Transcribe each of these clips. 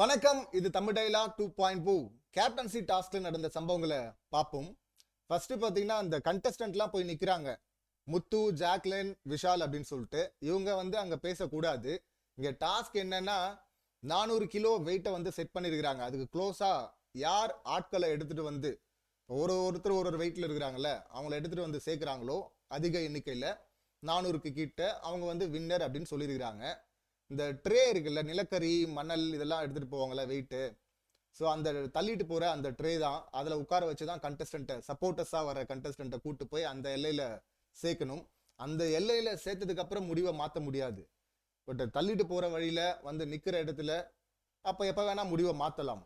வணக்கம் இது தமிழ் டைலா டூ பாயிண்ட் டூ கேப்டன்சி டாஸ்க்ல நடந்த சம்பவங்களை பார்ப்போம். ஃபர்ஸ்ட் பார்த்தீங்கன்னா அந்த கண்டஸ்டன்ட்லாம் போய் நிற்கிறாங்க முத்து ஜாக்லின் விஷால் அப்படின்னு சொல்லிட்டு. இவங்க வந்து அங்கே பேசக்கூடாது. இங்கே டாஸ்க் என்னன்னா நானூறு கிலோ வெயிட்டை வந்து செட் பண்ணியிருக்கிறாங்க. அதுக்கு க்ளோஸாக யார் ஆட்களை எடுத்துட்டு வந்து ஒரு ஒருத்தர் ஒரு ஒரு வெயிட்டில் இருக்கிறாங்கல்ல அவங்கள எடுத்துகிட்டு வந்து சேர்க்குறாங்களோ அதிக எண்ணிக்கையில் நானூறுக்கு கிட்ட அவங்க வந்து வின்னர் அப்படின்னு சொல்லியிருக்கிறாங்க. இந்த ட்ரே இருக்குல்ல நிலக்கரி மணல் இதெல்லாம் எடுத்துகிட்டு போவாங்கல்ல வெயிட்டு ஸோ அந்த தள்ளிட்டு போகிற அந்த ட்ரே தான் அதில் உட்கார வச்சு தான் கண்டஸ்டண்ட்டை சப்போர்ட்டர்ஸாக வர கண்டஸ்டண்ட்டை கூட்டு போய் அந்த எல்லையில் சேர்க்கணும். அந்த எல்லையில் சேர்த்ததுக்கப்புறம் முடிவை மாற்ற முடியாது. பட் தள்ளிட்டு போகிற வழியில் வந்து நிற்கிற இடத்துல அப்போ எப்போ வேணால் முடிவை மாற்றலாம்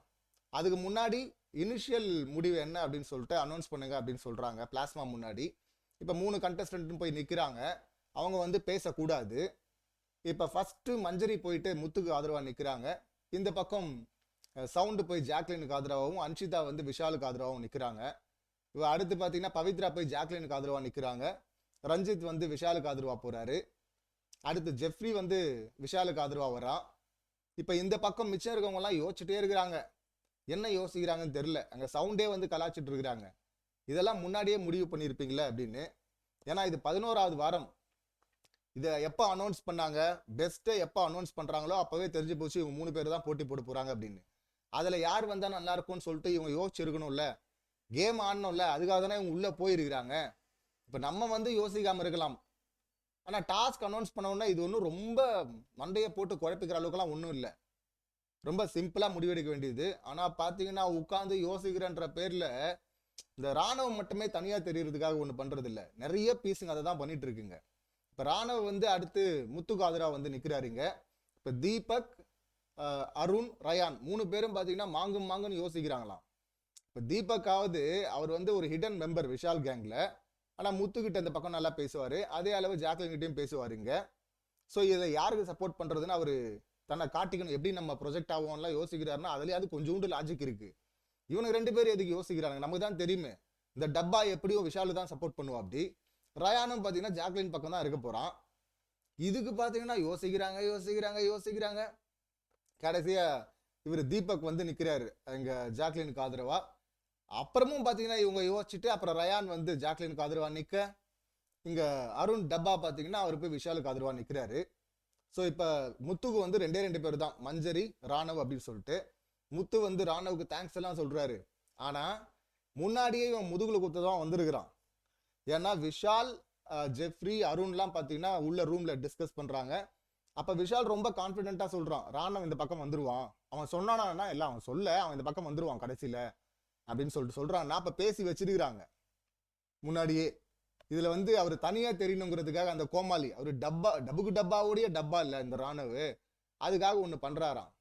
அதுக்கு முன்னாடி இனிஷியல் முடிவு என்ன அப்படின்னு சொல்லிட்டு அனௌன்ஸ் பண்ணுங்க அப்படின்னு சொல்கிறாங்க பிளாஸ்மா முன்னாடி. இப்போ மூணு கண்டஸ்டன்ட்னு போய் நிற்கிறாங்க அவங்க வந்து பேசக்கூடாது. இப்போ ஃபஸ்ட்டு மஞ்சரி போயிட்டு முத்துக்கு ஆதரவாக நிற்கிறாங்க இந்த பக்கம் சவுண்டு போய் ஜாக்லினுக்கு ஆதரவாகவும் அன்ஷிதா வந்து விஷாலுக்கு ஆதரவாகவும் நிற்கிறாங்க இப்போ அடுத்து பார்த்தீங்கன்னா பவித்ரா போய் ஜாக்லினுக்கு ஆதரவாக நிற்கிறாங்க ரஞ்சித் வந்து விஷாலுக்கு ஆதரவாக போகிறாரு அடுத்து ஜெஃப்ரி வந்து விஷாலுக்கு ஆதரவாக வரான் இப்போ இந்த பக்கம் மிச்சம் இருக்கவங்கலாம் யோசிச்சுட்டே இருக்கிறாங்க. என்ன யோசிக்கிறாங்கன்னு தெரில அங்கே சவுண்டே வந்து கலாச்சிட்டு இருக்கிறாங்க. இதெல்லாம் முன்னாடியே முடிவு பண்ணியிருப்பீங்களே அப்படின்னு. ஏன்னா இது பதினோராவது வாரம். இதை எப்போ அனௌன்ஸ் பண்ணாங்க? பெஸ்ட்டை எப்போ அனௌன்ஸ் பண்ணுறாங்களோ அப்போவே தெரிஞ்சு போச்சு இவங்க மூணு பேர் தான் போட்டி போட போகிறாங்க அப்படின்னு. அதில் யார் வந்தால் நல்லா இருக்கும்னு சொல்லிட்டு இவங்க யோசிச்சிருக்கணும்ல. கேம் ஆடணும்ல. அதுக்காக தானே இவங்க உள்ளே போயிருக்கிறாங்க. இப்போ நம்ம வந்து யோசிக்காமல் இருக்கலாம். ஆனால் டாஸ்க் அனௌன்ஸ் பண்ணோன்னா இது ஒன்றும் ரொம்ப மண்டையை போட்டு குழப்பிக்கிற அளவுக்குலாம் ஒன்றும் இல்லை. ரொம்ப சிம்பிளாக முடிவெடுக்க வேண்டியது. ஆனால் பார்த்தீங்கன்னா உட்காந்து யோசிக்கிறன்ற பேரில் இந்த ராணுவம் மட்டுமே தனியாக தெரியறதுக்காக ஒன்று பண்ணுறதில்ல நிறைய பீஸுங்க அதை தான் பண்ணிகிட்டு இருக்குங்க. இப்போ ராணவ் வந்து அடுத்து முத்துகாதரா வந்து நிற்கிறாருங்க இப்போ தீபக் அருண் ரயான் மூணு பேரும் பார்த்தீங்கன்னா மாங்கும் மாங்குன்னு யோசிக்கிறாங்களாம். இப்போ தீபக்காவது அவர் வந்து ஒரு ஹிடன் மெம்பர் விஷால் கேங்கில் ஆனால் முத்துக்கிட்ட இந்த பக்கம் நல்லா பேசுவார். அதே அளவு ஜாக்லின்கிட்டையும் பேசுவாருங்க. ஸோ இதை யாருக்கு சப்போர்ட் பண்ணுறதுன்னு அவர் தன்னை காட்டிக்கணும். எப்படி நம்ம ப்ரொஜெக்ட் ஆகும்லாம் யோசிக்கிறாருன்னா அதுலேயாவது கொஞ்சோண்டு லாஜிக் இருக்குது இவனுக்கு ரெண்டு பேரும் எதுக்கு யோசிக்கிறாங்க? நமக்கு தான் தெரியுமே. இந்த டப்பா எப்படியும் விஷாலு தான் சப்போர்ட் பண்ணுவா அப்படி. ரயானும் பார்த்தீங்கன்னா ஜாக்லின் பக்கம் தான் இருக்க போகிறான் இதுக்கு பார்த்தீங்கன்னா யோசிக்கிறாங்க யோசிக்கிறாங்க யோசிக்கிறாங்க. கடைசியாக இவர் தீபக் வந்து நிற்கிறாரு எங்கள் ஜாக்லினுக்கு ஆதரவா. அப்புறமும் பார்த்தீங்கன்னா இவங்க யோசிச்சுட்டு அப்புறம் ரயான் வந்து ஜாக்லினுக்கு ஆதரவாக நிற்க இங்கே அருண் டப்பா பார்த்தீங்கன்னா அவர் போய் விஷாலுக்கு ஆதரவாக நிற்கிறாரு ஸோ இப்போ முத்துக்கு வந்து ரெண்டே ரெண்டு பேர் தான் மஞ்சரி ராணவ் அப்படின்னு சொல்லிட்டு. முத்து வந்து ராணவுக்கு தேங்க்ஸ் எல்லாம் சொல்கிறாரு ஆனால் முன்னாடியே இவன் முதுகில் குத்து தான் வந்திருக்கிறான். ஏன்னா விஷால் ஜெஃப்ரி அருண்லாம் பார்த்தீங்கன்னா உள்ள ரூம்ல டிஸ்கஸ் பண்றாங்க. அப்போ விஷால் ரொம்ப கான்ஃபிடென்ட்டாக சொல்கிறான் ராணவ் இந்த பக்கம் வந்துருவான். அவன் சொன்னானா இல்லை அவன் சொல்ல அவன் இந்த பக்கம் வந்துருவான் கடைசியில். அப்படின்னு சொல்லிட்டு சொல்கிறான் நான் அப்போ பேசி வச்சிருக்கிறாங்க. முன்னாடியே இதில் வந்து அவர் தனியாக தெரியணுங்கிறதுக்காக அந்த கோமாளி அவர் டப்பா டபுக்கு டப்பாவுடைய டப்பா இல்லை இந்த ராணுவ அதுக்காக ஒன்று பண்ணுறாராம்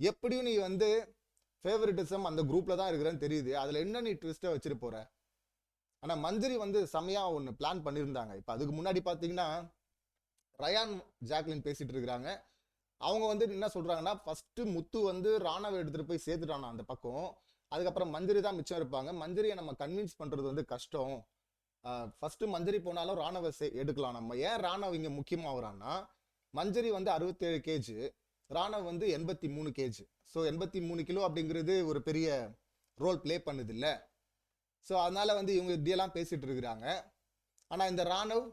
எப்படியும் நீ வந்து ஃபேவரட்டிசம் அந்த குரூப்பில் தான் இருக்கிறேன்னு தெரியுது. அதில் என்ன நீ ட்விஸ்ட்டை வச்சுட்டு போகிற ஆனால் மந்திரி வந்து செம்மையாக ஒன்று பிளான் பண்ணியிருந்தாங்க. இப்போ அதுக்கு முன்னாடி பார்த்தீங்கன்னா ரயான் ஜாக்லின் பேசிகிட்டு இருக்கிறாங்க. அவங்க வந்து என்ன சொல்கிறாங்கன்னா ஃபஸ்ட்டு முத்து வந்து ராணாவை எடுத்துகிட்டு போய் சேர்த்துட்டானா அந்த பக்கம். அதுக்கப்புறம் மந்திரி தான் மிச்சம் இருப்பாங்க. மந்திரியை நம்ம கன்வின்ஸ் பண்ணுறது வந்து கஷ்டம். ஃபஸ்ட்டு மந்திரி போனாலும் ராணுவ எடுக்கலாம். நம்ம ஏன் ராணுவ இங்கே முக்கியமாகறான்னா மஞ்சரி வந்து அறுபத்தேழு கேஜி ராணுவ வந்து எண்பத்தி மூணு கேஜி ஸோ எண்பத்தி மூணு கிலோ அப்படிங்கிறது ஒரு பெரிய ரோல் ப்ளே பண்ணுது இல்லை. ஸோ அதனால் வந்து இவங்க இப்படியெல்லாம் பேசிகிட்டு இருக்கிறாங்க. ஆனால் இந்த ராணுவ்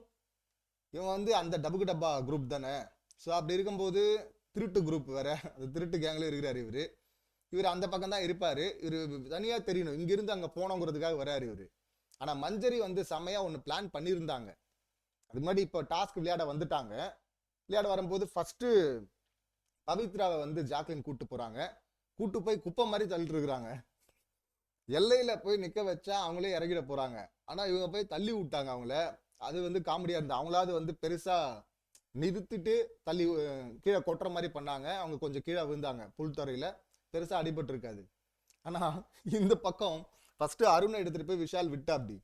இவன் வந்து அந்த டபுக்கு டப்பா குரூப் தானே. ஸோ அப்படி இருக்கும்போது திருட்டு குரூப் வேறு. அந்த திருட்டு கேங்ல இருக்கிறார் இவர். இவர் அந்த பக்கம் தான் இருப்பார். இவர் தனியாக தெரியணும். இங்கேருந்து அங்கே போனோங்கிறதுக்காக வராரு இவர். ஆனால் மஞ்சரி வந்து செம்மையாக ஒன்று பிளான் பண்ணியிருந்தாங்க. அது முன்னாடி இப்போ டாஸ்க் விளையாட வந்துட்டாங்க. விளையாட வரும்போது ஃபஸ்ட்டு பவித்ராவை வந்து ஜாக்லின் கூப்பிட்டு போகிறாங்க கூட்டு போய் குப்பை மாதிரி தள்ளிட்டு இருக்கிறாங்க. எல்லையில் போய் நிற்க வச்சா அவங்களே இறங்கிட போகிறாங்க ஆனால் இவங்க போய் தள்ளி விட்டாங்க அவங்கள. அது வந்து காமெடியாக இருந்தது. அவங்களாவது வந்து பெருசாக நிறுத்திட்டு தள்ளி கீழே கொட்டுற மாதிரி பண்ணாங்க. அவங்க கொஞ்சம் கீழே விழுந்தாங்க புல்துறையில் பெருசாக அடிபட்டு இருக்காது. ஆனால் இந்த பக்கம் ஃபஸ்ட்டு அருணை எடுத்துகிட்டு போய் விஷால் விட்டா அப்படி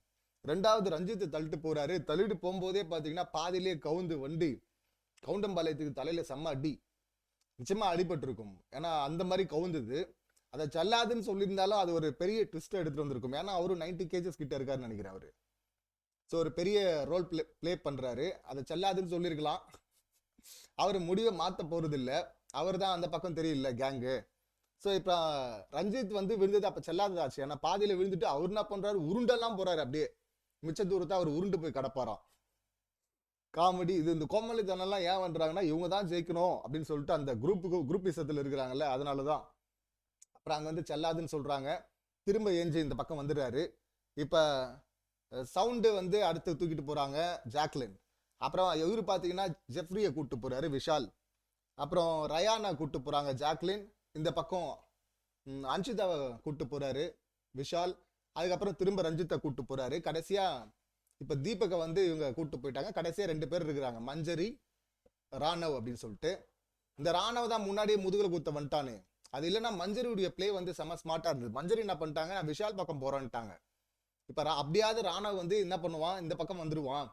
ரெண்டாவது ரஞ்சித்து தள்ளிட்டு போகிறாரு தள்ளிட்டு போகும்போதே பார்த்தீங்கன்னா பாதியிலேயே கவுந்து வண்டி. கவுண்டம்பாளையத்துக்கு தலையில் செம்ம அடி. நிச்சயமாக அடிபட்டிருக்கும். ஏன்னா அந்த மாதிரி கவுந்தது. அதை சல்லாதுன்னு சொல்லியிருந்தாலும் அது ஒரு பெரிய ட்விஸ்ட்டை எடுத்துகிட்டு வந்திருக்கும். ஏன்னா அவரும் 90 கேஜஸ் கிட்ட இருக்காருன்னு நினைக்கிறேன் அவர். ஸோ ஒரு பெரிய ரோல் ப்ளே ப்ளே பண்ணுறாரு அதை செல்லாதுன்னு சொல்லியிருக்கலாம். அவர் முடிவை மாற்ற போகிறதில்ல அவர் தான் அந்த பக்கம் தெரியல கேங்கு ஸோ இப்போ ரஞ்சித் வந்து விழுந்தது அப்போ செல்லாததாச்சு ஏன்னா பாதியில் விழுந்துட்டு அவர் என்ன பண்ணுறாரு உருண்டெல்லாம் போகிறாரு அப்படியே. மிச்ச தூரத்தை அவர் உருண்டு போய் கிடப்பாராம். காமெடி இது இந்த கோமலித்தனம்லாம் ஏன் பண்ணுறாங்கன்னா இவங்க தான் ஜெயிக்கணும் அப்படின்னு சொல்லிட்டு அந்த குரூப்புக்கு குரூப் இசத்தில் இருக்கிறாங்கல்ல அதனால தான் அப்புறம் அங்கே வந்து செல்லாதுன்னு சொல்கிறாங்க திரும்ப ஏஞ்சி இந்த பக்கம் வந்துடுறாரு. இப்போ சவுண்டு வந்து அடுத்து தூக்கிட்டு போகிறாங்க ஜாக்லின். அப்புறம் இவரு பார்த்தீங்கன்னா ஜெஃப்ரியை கூப்பிட்டு போகிறாரு விஷால். அப்புறம் ரயானா கூப்பிட்டு போகிறாங்க ஜாக்லின். இந்த பக்கம் அஞ்சிதாவை அன்ஷிதாவை போகிறாரு விஷால். அதுக்கப்புறம் திரும்ப ரஞ்சித்தை கூப்பிட்டு போகிறாரு கடைசியாக இப்போ தீபகை வந்து இவங்க கூட்டு போயிட்டாங்க. கடைசியாக ரெண்டு பேர் இருக்கிறாங்க. மஞ்சரி ராணவ் அப்படின்னு சொல்லிட்டு. இந்த ராணவ் தான் முன்னாடியே முதுகில் குத்த வந்துட்டானே. அது இல்லைன்னா மஞ்சரியுடைய பிளே வந்து செம ஸ்மார்ட்டாக இருந்தது. மஞ்சரி என்ன பண்ணிட்டாங்க? நான் விஷால் பக்கம் போகிறேன்ட்டாங்க இப்போ ரா- அப்படியாவது ராணவ் வந்து என்ன பண்ணுவான்? இந்த பக்கம் வந்துடுவான்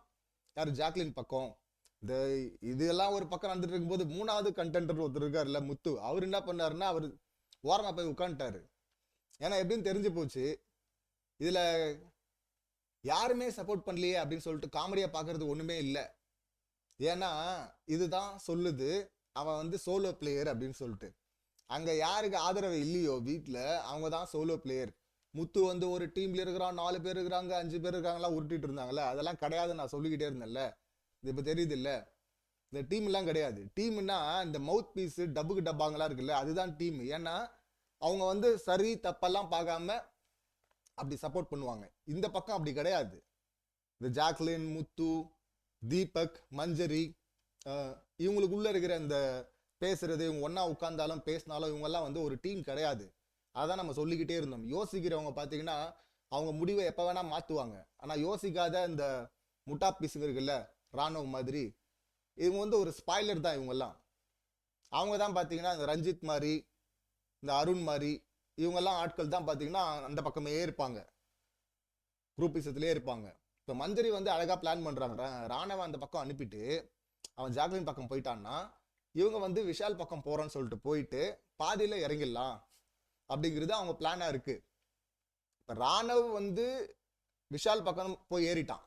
யார்? ஜாக்லின் பக்கம். இந்த இதெல்லாம் ஒரு பக்கம் நடந்துட்டு இருக்கும்போது மூணாவது கண்டென்டர் ஒருத்தர் இருக்காருல்ல முத்து. அவர் என்ன பண்ணாருன்னா அவர் ஓரமாக போய் உட்காந்துட்டாரு ஏன்னா எப்படின்னு தெரிஞ்சு போச்சு. இதில் யாருமே சப்போர்ட் பண்ணலையே அப்படின்னு சொல்லிட்டு காமெடியாக பார்க்கறது ஒன்றுமே இல்லை. ஏன்னா இதுதான் சொல்லுது. அவன் வந்து சோலோ பிளேயர் அப்படின்னு சொல்லிட்டு. அங்கே யாருக்கு ஆதரவு இல்லையோ வீட்டில் அவங்க தான் சோலோ பிளேயர் முத்து வந்து ஒரு டீம்ல இருக்கிறான் நாலு பேர் இருக்கிறாங்க அஞ்சு பேர் இருக்காங்களா உருட்டிட்டு இருந்தாங்கல்ல அதெல்லாம் கிடையாது நான் சொல்லிக்கிட்டே இருந்தேன்ல. இது இப்போ தெரியுது இல்லை? இந்த டீம்லாம் கிடையாது. டீம்னா இந்த மவுத் பீஸு டப்புக்கு டப்பாங்கலாம் இருக்குல்ல அதுதான் டீம் ஏன்னா அவங்க வந்து சரி தப்பெல்லாம் பார்க்காம அப்படி சப்போர்ட் பண்ணுவாங்க. இந்த பக்கம் அப்படி கிடையாது. இந்த ஜாக்லின் முத்து தீபக் மஞ்சரி இவங்களுக்குள்ள இருக்கிற இந்த பேசுறது இவங்க ஒன்றா உட்காந்தாலும் பேசினாலும் இவங்கெல்லாம் வந்து ஒரு டீம் கிடையாது. அதான் நம்ம சொல்லிக்கிட்டே இருந்தோம். யோசிக்கிறவங்க பார்த்தீங்கன்னா அவங்க முடிவை எப்போ வேணால் மாற்றுவாங்க ஆனால் யோசிக்காத இந்த முட்டா பீஸுங்க இருக்குல்ல ராணுவ மாதிரி இவங்க வந்து ஒரு ஸ்பாய்லர் தான் இவங்கெல்லாம். அவங்க தான் பார்த்தீங்கன்னா இந்த ரஞ்சித் மாதிரி இந்த அருண் மாதிரி இவங்கெல்லாம் ஆட்கள் தான் பார்த்தீங்கன்னா அந்த பக்கமே இருப்பாங்க. குரூப்பிசத்துலேயே இருப்பாங்க. இப்போ மந்திரி வந்து அழகாக பிளான் பண்ணுறாங்க ரா- ராணவ அந்த பக்கம் அனுப்பிட்டு அவன் ஜாக்லின் பக்கம் போயிட்டான்னா இவங்க வந்து விஷால் பக்கம் போகிறோன்னு சொல்லிட்டு போயிட்டு பாதியில் இறங்கிடலாம் அப்படிங்கிறது அவங்க பிளானாக இருக்குது இப்போ ராணவ் வந்து விஷால் பக்கம் போய் ஏறிட்டான்.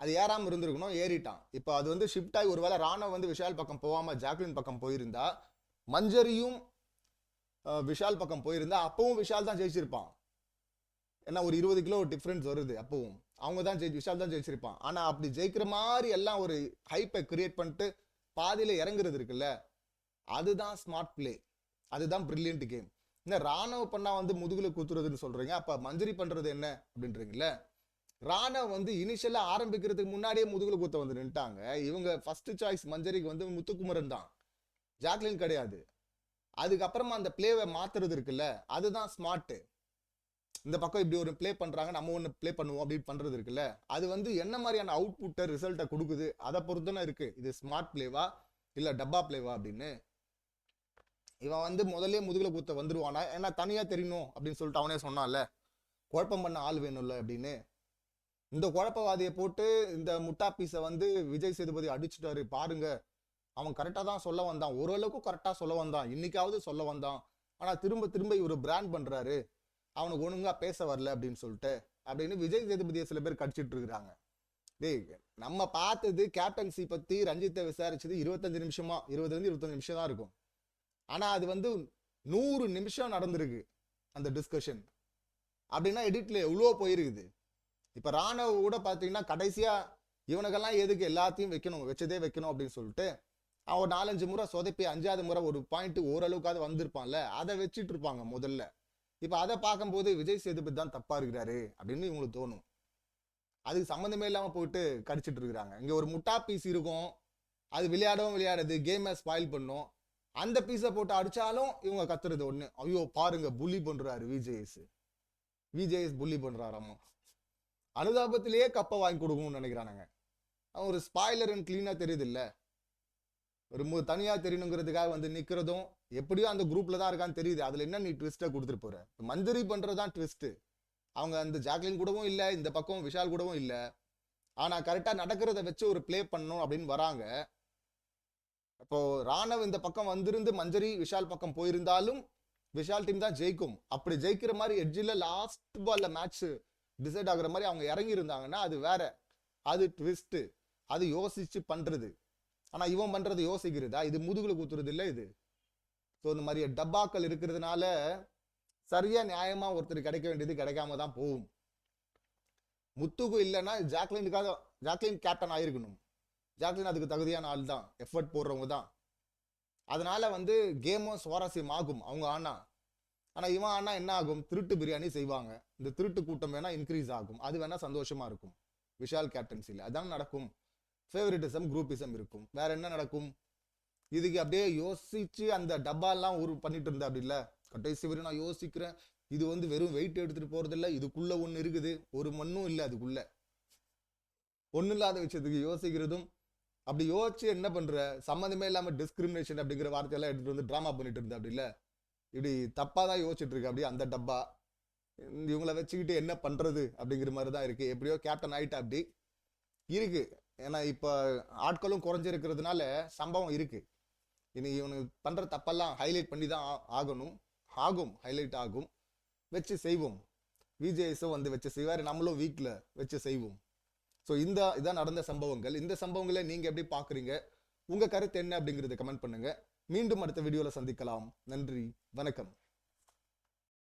அது ஏறாமல் இருந்திருக்கணும் ஏறிட்டான். இப்போ அது வந்து ஷிஃப்ட் ஆகி ஒருவேளை ராணவ் வந்து விஷால் பக்கம் போகாமல் ஜாக்லின் பக்கம் போயிருந்தா மஞ்சரியும் விஷால் பக்கம் போயிருந்தா அப்பவும் விஷால் தான் ஜெயிச்சிருப்பான். ஏன்னா ஒரு இருபது கிலோ டிஃப்ரென்ஸ் வருது அப்பவும். அவங்க தான் ஜெயி விஷால் தான் ஜெயிச்சிருப்பான். ஆனால் அப்படி ஜெயிக்கிற மாதிரி எல்லாம் ஒரு ஹைப்பை கிரியேட் பண்ணிட்டு பாதியில் இறங்குறது இருக்குல்ல? அதுதான் ஸ்மார்ட் பிளே அதுதான் பிரில்லியன்ட் கேம் இந்த ராணுவ பண்ணா வந்து முதுகுல குத்துறதுன்னு சொல்றீங்க. அப்ப மஞ்சரி பண்றது என்ன அப்படின்றீங்கல்ல? ராணவ் வந்து இனிஷியலா ஆரம்பிக்கிறதுக்கு முன்னாடியே முதுகுல குத்த வந்து நின்ட்டாங்க இவங்க ஃபர்ஸ்ட் சாய்ஸ் மஞ்சரிக்கு வந்து முத்துக்குமரன் தான். ஜாக்லின் கிடையாது. அதுக்கப்புறமா அந்த பிளேவை மாத்துறது இருக்குல்ல? அதுதான் ஸ்மார்ட்டு இந்த பக்கம் இப்படி ஒரு ப்ளே பண்ணுறாங்க நம்ம ஒன்று ப்ளே பண்ணுவோம் அப்படி பண்ணுறது இருக்குல்ல? அது வந்து என்ன மாதிரியான அவுட்புட்டை ரிசல்ட்டை கொடுக்குது? அதை பொறுத்துன இருக்குது இது ஸ்மார்ட் ப்ளேவா இல்லை டப்பா ப்ளேவா அப்படின்னு? இவன் வந்து முதல்ல முதுகில் குத்த வந்துருவானா? ஏன்னா தனியாக தெரியணும் அப்படின்னு சொல்லிட்டு அவனே சொன்னான்ல. குழப்பம் பண்ண ஆள் வேணும்ல அப்படின்னு? இந்த குழப்பவாதியை போட்டு இந்த முட்டா பீஸை வந்து விஜய் சேதுபதி அடிச்சுட்டாரு பாருங்க. அவன் கரெக்டாக தான் சொல்ல வந்தான். ஓரளவுக்கு கரெக்டாக சொல்ல வந்தான். இன்னைக்காவது சொல்ல வந்தான். ஆனால் திரும்ப திரும்ப இவர் பிராண்ட் பண்ணுறாரு அவனுக்கு ஒழுங்காக பேச வரல அப்படின்னு சொல்லிட்டு அப்படின்னு விஜய் சேதுபதியை சில பேர் கடிச்சிட்டு இருக்கிறாங்க. டேய் நம்ம பார்த்தது கேப்டன்சி பற்றி ரஞ்சித்தை விசாரிச்சது இருபத்தஞ்சு நிமிஷமா இருபதுலேருந்து இருபத்தஞ்சு நிமிஷம் தான் இருக்கும். ஆனால் அது வந்து நூறு நிமிஷம் நடந்திருக்கு அந்த டிஸ்கஷன் அப்படின்னா எடிட்ல எவ்வளோ போயிருக்குது. இப்போ ராணுவ கூட பார்த்தீங்கன்னா கடைசியாக இவனுக்கெல்லாம் எதுக்கு எல்லாத்தையும் வைக்கணும் வச்சதே வைக்கணும் அப்படின்னு சொல்லிட்டு அவன் நாலஞ்சு முறை சொதப்பி அஞ்சாவது முறை ஒரு பாயிண்ட் ஓரளவுக்காவது வந்திருப்பான்ல அதை வச்சுட்டு இருப்பாங்க முதல்ல. இப்போ அதை பார்க்கும்போது விஜய் சேதுபதி தான் தப்பாக இருக்கிறாரு அப்படின்னு இவங்களுக்கு தோணும். அதுக்கு சம்மந்தமே இல்லாமல் போயிட்டு கடிச்சிட்டு இருக்கிறாங்க. இங்கே ஒரு முட்டா பீஸ் இருக்கும். அது விளையாடவும் விளையாடுது. கேமை ஸ்பாயில் பண்ணும். அந்த பீஸை போட்டு அடித்தாலும் இவங்க கத்துறது ஒன்று ஐயோ பாருங்க புள்ளி பண்ணுறாரு விஜேஎஸ். விஜேஎஸ் புள்ளி பண்ணுறாராமா அனுதாபத்திலேயே கப்பை வாங்கி கொடுக்கணும்னு நினைக்கிறானுங்க. அவன் ஒரு ஸ்பாய்லருன்னு கிளீனாக தெரியுது இல்லை ஒரு மு- தெரியணுங்கிறதுக்காக வந்து நிற்கிறதும் எப்படியோ அந்த குரூப்பில் தான் இருக்கான்னு தெரியுது. அதில் என்ன நீ ட்விஸ்ட்டை கொடுத்துட்டு போகிற மந்திரி பண்ணுறது தான் ட்விஸ்ட்டு அவங்க அந்த ஜாக்லின் கூடவும் இல்லை இந்த பக்கம் விஷால் கூடவும் இல்லை. ஆனால் கரெக்டாக நடக்கிறத வச்சு ஒரு ப்ளே பண்ணணும் அப்படின்னு வராங்க. இப்போது ராணவ் இந்த பக்கம் வந்திருந்து மஞ்சரி விஷால் பக்கம் போயிருந்தாலும் விஷால் டீம் தான் ஜெயிக்கும். அப்படி ஜெயிக்கிற மாதிரி எட்ஜில் லாஸ்ட் பாலில் மேட்ச் டிசைட் ஆகுற மாதிரி அவங்க இறங்கி இருந்தாங்கன்னா அது வேற. அது ட்விஸ்ட்டு அது யோசிச்சு பண்ணுறது ஆனால் இவன் பண்ணுறது யோசிக்கிறதா? இது முதுகில் குத்துறது இல்லை இது. ஸோ இந்த மாதிரி டப்பாக்கள் இருக்கிறதுனால சரியாக நியாயமாக ஒருத்தர் கிடைக்க வேண்டியது கிடைக்காம தான் போகும். முத்துக்கு இல்லைன்னா ஜாக்லினுக்காக ஜாக்லின் கேப்டன் ஆகிருக்கணும் ஜாக்லின் அதுக்கு தகுதியான ஆள் தான். எஃபர்ட் போடுறவங்க தான். அதனால வந்து கேமும் சுவாரஸ்யம் ஆகும் அவங்க ஆனா. ஆனால் இவன் ஆனால் என்ன ஆகும்? திருட்டு பிரியாணி செய்வாங்க. இந்த திருட்டு கூட்டம் வேணால் இன்க்ரீஸ் ஆகும். அது வேணால் சந்தோஷமாக இருக்கும். விஷால் கேப்டன்சியில் அதான் நடக்கும். ஃபேவரட்டிசம் குரூப்பிசம் இருக்கும். வேற என்ன நடக்கும்? இதுக்கு அப்படியே யோசிச்சு அந்த டப்பாலாம் ஒரு பண்ணிட்டு இருந்தா அப்படி இல்லை? கடைசி வரையும் நான் யோசிக்கிறேன். இது வந்து வெறும் வெயிட் எடுத்துட்டு போறது இல்ல. இதுக்குள்ள ஒன்று இருக்குது. ஒரு மண்ணும் இல்லை அதுக்குள்ள. ஒன்றும் இல்லாத விஷயத்துக்கு யோசிக்கிறதும் அப்படி யோசிச்சு என்ன பண்ற? சம்மந்தமே இல்லாம டிஸ்கிரிமினேஷன் அப்படிங்கிற வார்த்தையெல்லாம் எடுத்துட்டு வந்து ட்ராமா பண்ணிட்டு இருந்தா அப்படி இல்லை? இப்படி தப்பா தான் யோசிச்சுட்டு இருக்கு அப்படியே அந்த டப்பா. இவங்களை இவங்கள வச்சுக்கிட்டு என்ன பண்றது அப்படிங்கிற மாதிரி தான் இருக்கு. எப்படியோ கேப்டன் ஆயிட்டா அப்படி. இருக்கு. ஏன்னா இப்போ ஆட்களும் குறைஞ்சிருக்கிறதுனால சம்பவம் இருக்குது இனி இவனுக்கு பண்ணுற தப்பெல்லாம் ஹைலைட் பண்ணி தான் ஆ- ஆகணும். ஆகும் ஹைலைட் ஆகும். வச்சு செய்வோம். விஜேஎஸும் வந்து வச்சு செய்வார் நம்மளும் வீக்கில் வச்சு செய்வோம். ஸோ இந்த இதான் நடந்த சம்பவங்கள். இந்த சம்பவங்களை நீங்கள் எப்படி பார்க்குறீங்க உங்கள் கருத்து என்ன அப்படிங்கிறத கமெண்ட் பண்ணுங்கள் மீண்டும் அடுத்த வீடியோவில் சந்திக்கலாம். நன்றி வணக்கம்.